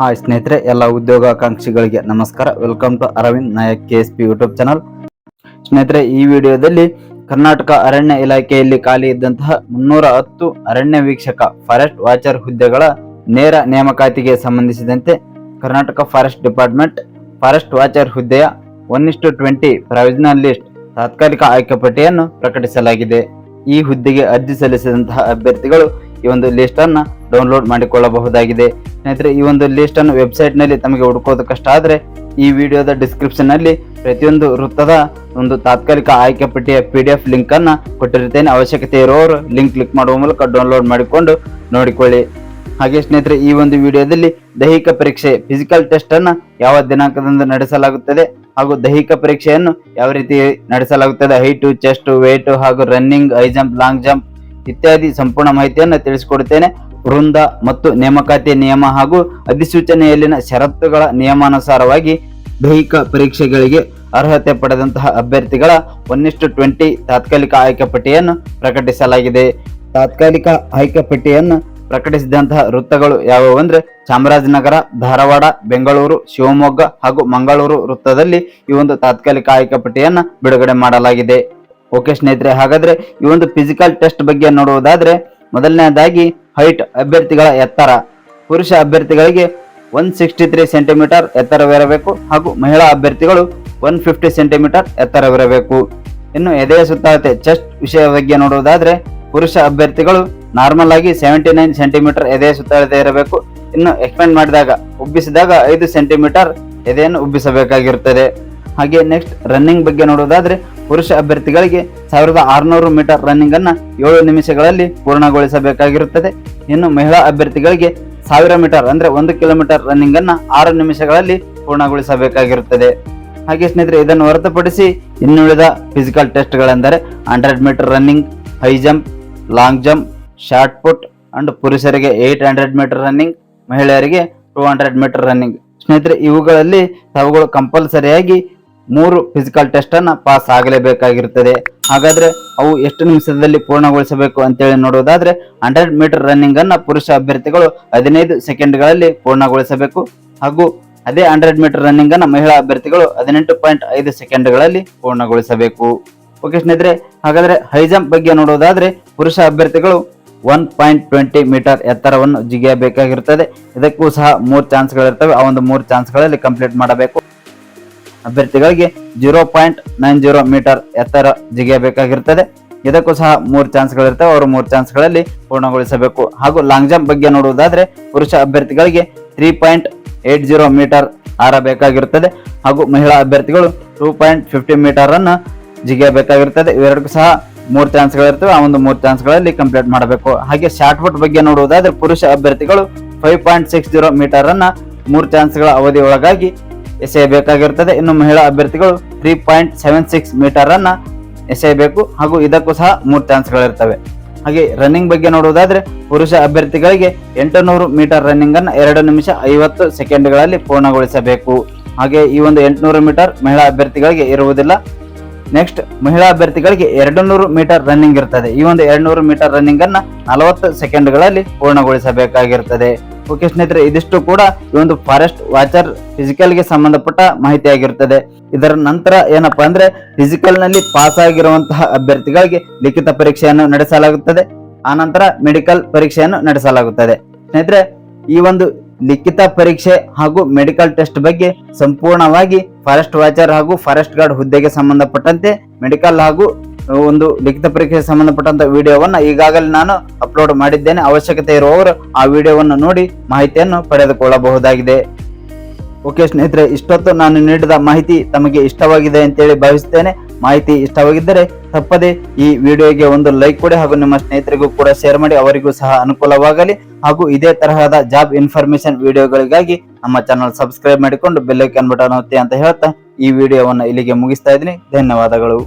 Hi ಸ್ನೇಹಿತರೆ, ಎಲ್ಲ ಉದ್ಯೋಗಾಕಾಂಕ್ಷಿಗಳಿಗೆ ನಮಸ್ಕಾರ. Welcome to Aravind Nayak K S P YouTube channel ಸ್ನೇಹಿತರೆ, ಈ ವಿಡಿಯೋದಲ್ಲಿ ಕರ್ನಾಟಕ ಅರಣ್ಯ ಇಲಾಖೆಯಲ್ಲಿ ಖಾಲಿ ಇದ್ದಂತಹ ಮುನ್ನೂರ ಹತ್ತು ಅರಣ್ಯ ವೀಕ್ಷಕ ಫಾರೆಸ್ಟ್ ವಾಚರ್ ಹುದ್ದೆಗಳ ನೇರ ನೇಮಕಾತಿಗೆ ಸಂಬಂಧಿಸಿದಂತೆ Karnataka forest department forest watcher ಹುದ್ದೆಯ one is to twenty provisional list ತಾತ್ಕಾಲಿಕ ಆಯ್ಕೆ ಪಟ್ಟಿಯನ್ನು ಪ್ರಕಟಿಸಲಾಗಿದೆ. ಈ ಹುದ್ದೆಗೆ ಅರ್ಜಿ ಸಲ್ಲಿಸಿದಂತಹ ಅಭ್ಯರ್ಥಿಗಳು ಈ ಒಂದು ಲಿಸ್ಟ್ ಅನ್ನ ಡೌನ್ಲೋಡ್ ಮಾಡಿಕೊಳ್ಳಬಹುದಾಗಿದೆ. ಸ್ನೇಹಿತರೆ, ಈ ಒಂದು ಲಿಸ್ಟ್ ಅನ್ನು ವೆಬ್ಸೈಟ್ನಲ್ಲಿ ತಮಗೆ ಹುಡುಕೋದು ಕಷ್ಟ ಆದ್ರೆ, ಈ ವಿಡಿಯೋದ ಡಿಸ್ಕ್ರಿಪ್ಷನ್ನಲ್ಲಿ ಪ್ರತಿಯೊಂದು ವೃತ್ತದ ಒಂದು ತಾತ್ಕಾಲಿಕ ಆಯ್ಕೆ ಪಟ್ಟಿಯ ಪಿ ಡಿ ಎಫ್ ಲಿಂಕ್ ಅನ್ನ ಕೊಟ್ಟಿರುತ್ತೇನೆ. ಅವಶ್ಯಕತೆ ಇರುವವರು ಲಿಂಕ್ ಕ್ಲಿಕ್ ಮಾಡುವ ಮೂಲಕ ಡೌನ್ಲೋಡ್ ಮಾಡಿಕೊಂಡು ನೋಡಿಕೊಳ್ಳಿ. ಹಾಗೆ ಸ್ನೇಹಿತರೆ, ಈ ಒಂದು ವಿಡಿಯೋದಲ್ಲಿ ದೈಹಿಕ ಪರೀಕ್ಷೆ ಫಿಸಿಕಲ್ ಟೆಸ್ಟ್ ಅನ್ನ ಯಾವ ದಿನಾಂಕದಿಂದ ನಡೆಸಲಾಗುತ್ತದೆ ಹಾಗೂ ದೈಹಿಕ ಪರೀಕ್ಷೆಯನ್ನು ಯಾವ ರೀತಿ ನಡೆಸಲಾಗುತ್ತದೆ ಹೈಟು ಚೆಸ್ಟ್ ವೇಟ್ ಹಾಗೂ running high jump long jump ಇತ್ಯಾದಿ ಸಂಪೂರ್ಣ ಮಾಹಿತಿಯನ್ನು ತಿಳಿಸಿಕೊಡುತ್ತೇನೆ. ವೃಂದ ಮತ್ತು ನೇಮಕಾತಿ ನಿಯಮ ಹಾಗೂ ಅಧಿಸೂಚನೆಯಲ್ಲಿನ ಷರತ್ತುಗಳ ನಿಯಮಾನುಸಾರವಾಗಿ ದೈಹಿಕ ಪರೀಕ್ಷೆಗಳಿಗೆ ಅರ್ಹತೆ ಪಡೆದಂತಹ ಅಭ್ಯರ್ಥಿಗಳ ಒನ್ನಿಷ್ಟು ಟ್ವೆಂಟಿ ತಾತ್ಕಾಲಿಕ ಆಯ್ಕೆ ಪಟ್ಟಿಯನ್ನು ಪ್ರಕಟಿಸಲಾಗಿದೆ. ತಾತ್ಕಾಲಿಕ ಆಯ್ಕೆ ಪಟ್ಟಿಯನ್ನು ಪ್ರಕಟಿಸಿದಂತಹ ವೃತ್ತಗಳು ಯಾವುವು ಅಂದರೆ ಚಾಮರಾಜನಗರ, ಧಾರವಾಡ, ಬೆಂಗಳೂರು, ಶಿವಮೊಗ್ಗ ಹಾಗೂ ಮಂಗಳೂರು ವೃತ್ತದಲ್ಲಿ ಈ ಒಂದು ತಾತ್ಕಾಲಿಕ ಆಯ್ಕೆ ಪಟ್ಟಿಯನ್ನು ಬಿಡುಗಡೆ ಮಾಡಲಾಗಿದೆ. ಓಕೆ ಸ್ನೇಹಿತರೆ, ಹಾಗಾದ್ರೆ ಈ ಒಂದು ಫಿಸಿಕಲ್ ಟೆಸ್ಟ್ ಬಗ್ಗೆ ನೋಡುವುದಾದ್ರೆ ಮೊದಲನೇದಾಗಿ ಹೈಟ್ ಅಭ್ಯರ್ಥಿಗಳ ಎತ್ತರ. ಪುರುಷ ಅಭ್ಯರ್ಥಿಗಳಿಗೆ ಒನ್ ಸಿಕ್ಸ್ಟಿ ತ್ರೀ ಸೆಂಟಿಮೀಟರ್ ಎತ್ತರವಿರಬೇಕು ಹಾಗೂ ಮಹಿಳಾ ಅಭ್ಯರ್ಥಿಗಳು ಒನ್ ಫಿಫ್ಟಿ ಸೆಂಟಿಮೀಟರ್ ಎತ್ತರವಿರಬೇಕು. ಇನ್ನು ಎದೆಯ ಸುತ್ತಳತೆ ಚೆಸ್ಟ್ ವಿಷಯ ಬಗ್ಗೆ ನೋಡುವುದಾದರೆ ಪುರುಷ ಅಭ್ಯರ್ಥಿಗಳು ನಾರ್ಮಲ್ ಆಗಿ ಸೆವೆಂಟಿ ನೈನ್ ಸೆಂಟಿಮೀಟರ್ ಎದೆಯ ಸುತ್ತಳತೆ ಇರಬೇಕು. ಇನ್ನು ಎಕ್ಸ್ಪೆಂಡ್ ಮಾಡಿದಾಗ, ಉಬ್ಬಿಸಿದಾಗ ಐದು ಸೆಂಟಿಮೀಟರ್ ಎದೆಯನ್ನು ಉಬ್ಬಿಸಬೇಕಾಗಿರುತ್ತದೆ. ಹಾಗೆ ನೆಕ್ಸ್ಟ್ ರನ್ನಿಂಗ್ ಬಗ್ಗೆ ನೋಡೋದಾದ್ರೆ ಪುರುಷ ಅಭ್ಯರ್ಥಿಗಳಿಗೆ ಸಾವಿರದ ಆರುನೂರು ಮೀಟರ್ ರನ್ನಿಂಗ್ ಅನ್ನ ಏಳು ನಿಮಿಷಗಳಲ್ಲಿ ಪೂರ್ಣಗೊಳಿಸಬೇಕಾಗಿರುತ್ತದೆ. ಇನ್ನು ಮಹಿಳಾ ಅಭ್ಯರ್ಥಿಗಳಿಗೆ ಸಾವಿರ ಮೀಟರ್ ಅಂದ್ರೆ ಒಂದು ಕಿಲೋಮೀಟರ್ ರನ್ನಿಂಗ್ ಅನ್ನ ಆರು ನಿಮಿಷಗಳಲ್ಲಿ ಪೂರ್ಣಗೊಳಿಸಬೇಕಾಗಿರುತ್ತದೆ. ಹಾಗೆ ಸ್ನೇಹಿತರೆ, ಇದನ್ನು ಹೊರತುಪಡಿಸಿ ಇನ್ನುಳಿದ physical ಟೆಸ್ಟ್ಗಳೆಂದರೆ hundred metre running high jump long jump shot put and ಪುರುಷರಿಗೆ ಏಟ್ ಹಂಡ್ರೆಡ್ ಮೀಟರ್ ರನ್ನಿಂಗ್ ಮಹಿಳೆಯರಿಗೆ ಟೂ ಹಂಡ್ರೆಡ್ ಮೀಟರ್ ರನ್ನಿಂಗ್ ಸ್ನೇಹಿತರೆ, ಇವುಗಳಲ್ಲಿ ತಾವುಗಳು ಕಂಪಲ್ಸರಿಯಾಗಿ ಮೂರು ಫಿಸಿಕಲ್ ಟೆಸ್ಟ್ ಅನ್ನ ಪಾಸ್ ಆಗಲೇಬೇಕಾಗಿರುತ್ತದೆ. ಹಾಗಾದ್ರೆ ಅವು ಎಷ್ಟು ನಿಮಿಷದಲ್ಲಿ ಪೂರ್ಣಗೊಳಿಸಬೇಕು ಅಂತೇಳಿ ನೋಡುವುದಾದ್ರೆ ಹಂಡ್ರೆಡ್ ಮೀಟರ್ ರನ್ನಿಂಗ್ ಅನ್ನ ಪುರುಷ ಅಭ್ಯರ್ಥಿಗಳು ಹದಿನೈದು ಸೆಕೆಂಡ್ಗಳಲ್ಲಿ ಪೂರ್ಣಗೊಳಿಸಬೇಕು. ಹಾಗೂ ಅದೇ ಹಂಡ್ರೆಡ್ ಮೀಟರ್ ರನ್ನಿಂಗ್ ಅನ್ನ ಮಹಿಳಾ ಅಭ್ಯರ್ಥಿಗಳು ಹದಿನೆಂಟು ಪಾಯಿಂಟ್ ಐದು ಸೆಕೆಂಡ್ಗಳಲ್ಲಿ ಪೂರ್ಣಗೊಳಿಸಬೇಕು. ಓಕೆ ಸ್ನೇಹಿತರೆ, ಹಾಗಾದ್ರೆ ಹೈ ಜಂಪ್ ಬಗ್ಗೆ ನೋಡುವುದಾದ್ರೆ ಪುರುಷ ಅಭ್ಯರ್ಥಿಗಳು ಒನ್ ಪಾಯಿಂಟ್ ಟ್ವೆಂಟಿ ಮೀಟರ್ ಎತ್ತರವನ್ನು ಜಿಗಿಯಬೇಕಾಗಿರುತ್ತದೆ. ಇದಕ್ಕೂ ಸಹ ಮೂರು ಚಾನ್ಸ್ಗಳಿರ್ತವೆ ಆ ಒಂದು ಮೂರು ಚಾನ್ಸ್ಗಳಲ್ಲಿ ಕಂಪ್ಲೀಟ್ ಮಾಡಬೇಕು. ಅಭ್ಯರ್ಥಿಗಳಿಗೆ zero point nine zero metre ಎತ್ತರ ಜಿಗಿಯಬೇಕಾಗಿರುತ್ತದೆ ಇದಕ್ಕೂ ಸಹ ಮೂರು ಚಾನ್ಸ್ಗಳಿರ್ತವೆ. ಅವರು ಮೂರು ಚಾನ್ಸ್ಗಳಲ್ಲಿ ಪೂರ್ಣಗೊಳಿಸಬೇಕು. ಹಾಗೂ ಲಾಂಗ್ ಜಂಪ್ ಬಗ್ಗೆ ನೋಡುವುದಾದರೆ ಪುರುಷ ಅಭ್ಯರ್ಥಿಗಳಿಗೆ three point eight zero metre ಹಾರಬೇಕಾಗಿರುತ್ತದೆ ಹಾಗೂ ಮಹಿಳಾ ಅಭ್ಯರ್ಥಿಗಳು ಟೂ ಪಾಯಿಂಟ್ ಫಿಫ್ಟಿ ಮೀಟರ್ ಅನ್ನು ಜಿಗಿಯಬೇಕಾಗಿರುತ್ತದೆ ಇವೆರಡಕ್ಕೂ ಸಹ ಮೂರು ಚಾನ್ಸ್ಗಳಿರ್ತವೆ. ಆ ಒಂದು ಮೂರು ಚಾನ್ಸ್ಗಳಲ್ಲಿ ಕಂಪ್ಲೀಟ್ ಮಾಡಬೇಕು. ಹಾಗೆ ಶಾರ್ಟ್ ಪುಟ್ ಬಗ್ಗೆ ನೋಡುವುದಾದರೆ ಪುರುಷ ಅಭ್ಯರ್ಥಿಗಳು five point six zero metre ಅನ್ನ ಮೂರು ಚಾನ್ಸ್ಗಳ ಅವಧಿ ಒಳಗಾಗಿ ಎಸೆಯಬೇಕಾಗಿರುತ್ತದೆ ಇನ್ನು ಮಹಿಳಾ ಅಭ್ಯರ್ಥಿಗಳು three point seven six metre ಅನ್ನ ಎಸೆಯಬೇಕು ಹಾಗೂ ಇದಕ್ಕೂ ಸಹ ಮೂರು ಚಾನ್ಸ್ಗಳಿರ್ತವೆ ಹಾಗೆ ರನ್ನಿಂಗ್ ಬಗ್ಗೆ ನೋಡುವುದಾದ್ರೆ ಪುರುಷ ಅಭ್ಯರ್ಥಿಗಳಿಗೆ ಎಂಟು ನೂರು ಮೀಟರ್ ರನ್ನಿಂಗ್ ಅನ್ನ ಎರಡು ನಿಮಿಷ ಐವತ್ತು ಸೆಕೆಂಡ್ಗಳಲ್ಲಿ ಪೂರ್ಣಗೊಳಿಸಬೇಕು. ಹಾಗೆ ಈ ಒಂದು ಎಂಟುನೂರು ಮೀಟರ್ ಮಹಿಳಾ ಅಭ್ಯರ್ಥಿಗಳಿಗೆ ಇರುವುದಿಲ್ಲ. ನೆಕ್ಸ್ಟ್ ಮಹಿಳಾ ಅಭ್ಯರ್ಥಿಗಳಿಗೆ ಎರಡು ನೂರು ಮೀಟರ್ ರನ್ನಿಂಗ್ ಇರ್ತದೆ. ಈ ಒಂದು ಎರಡು ನೂರು ಮೀಟರ್ ರನ್ನಿಂಗ್ ಅನ್ನ ನಲವತ್ತು ಸೆಕೆಂಡ್ಗಳಲ್ಲಿ ಪೂರ್ಣಗೊಳಿಸಬೇಕಾಗಿರುತ್ತದೆ ಓಕೆ ಸ್ನೇಹಿತರೆ, ಇದಿಷ್ಟು ಕೂಡ ಈ ಒಂದು ಫಾರೆಸ್ಟ್ ವಾಚರ್ ಫಿಸಿಕಲ್ಗೆ ಸಂಬಂಧಪಟ್ಟ ಮಾಹಿತಿ ಆಗಿರ್ತದೆ ಇದರ ನಂತರ ಏನಪ್ಪಾ ಅಂದ್ರೆ ಫಿಸಿಕಲ್ನಲ್ಲಿ ಪಾಸ್ ಆಗಿರುವಂತಹ ಅಭ್ಯರ್ಥಿಗಳಿಗೆ ಲಿಖಿತ ಪರೀಕ್ಷೆಯನ್ನು ನಡೆಸಲಾಗುತ್ತದೆ. ಆನಂತರ ಮೆಡಿಕಲ್ ಪರೀಕ್ಷೆಯನ್ನು ನಡೆಸಲಾಗುತ್ತದೆ. ಸ್ನೇಹಿತರೆ, ಈ ಒಂದು ಲಿಖಿತ ಪರೀಕ್ಷೆ ಹಾಗೂ ಮೆಡಿಕಲ್ ಟೆಸ್ಟ್ ಬಗ್ಗೆ ಸಂಪೂರ್ಣವಾಗಿ ಫಾರೆಸ್ಟ್ ವಾಚರ್ ಹಾಗೂ ಫಾರೆಸ್ಟ್ ಗಾರ್ಡ್ ಹುದ್ದೆಗೆ ಸಂಬಂಧಪಟ್ಟಂತೆ ಮೆಡಿಕಲ್ ಹಾಗೂ ಒಂದು ಲಿಖಿತ ಪರೀಕ್ಷೆಗೆ ಸಂಬಂಧಪಟ್ಟಂತ ವಿಡಿಯೋವನ್ನ ಈಗಾಗಲೇ ನಾನು ಅಪ್ಲೋಡ್ ಮಾಡಿದ್ದೇನೆ. ಅವಶ್ಯಕತೆ ಇರುವವರು ಆ ವಿಡಿಯೋವನ್ನು ನೋಡಿ ಮಾಹಿತಿಯನ್ನು ಪಡೆದುಕೊಳ್ಳಬಹುದಾಗಿದೆ. ಓಕೆ ಸ್ನೇಹಿತರೆ, ಇಷ್ಟೊತ್ತು ನಾನು ನೀಡಿದ ಮಾಹಿತಿ ತಮಗೆ ಇಷ್ಟವಾಗಿದೆ ಅಂತೇಳಿ ಭಾವಿಸುತ್ತೇನೆ. ಮಾಹಿತಿ ಇಷ್ಟವಾಗಿದ್ದರೆ ತಪ್ಪದೆ ಈ ವಿಡಿಯೋಗೆ ಒಂದು ಲೈಕ್ ಕೊಡಿ ಹಾಗೂ ನಿಮ್ಮ ಸ್ನೇಹಿತರಿಗೂ ಕೂಡ ಶೇರ್ ಮಾಡಿ, ಅವರಿಗೂ ಸಹ ಅನುಕೂಲವಾಗಲಿ. ಹಾಗೂ ಇದೇ ತರಹದ ಜಾಬ್ ಇನ್ಫಾರ್ಮೇಶನ್ ವಿಡಿಯೋಗಳಿಗಾಗಿ ನಮ್ಮ ಚಾನಲ್ ಸಬ್ಸ್ಕ್ರೈಬ್ ಮಾಡಿಕೊಂಡು ಬೆಲ್ಲೈಕನ್ ಬಟನ್ ಒತ್ತಿ ಅಂತ ಹೇಳ್ತಾ ಈ ವಿಡಿಯೋವನ್ನು ಇಲ್ಲಿಗೆ ಮುಗಿಸ್ತಾ ಇದ್ದೀನಿ. ಧನ್ಯವಾದಗಳು.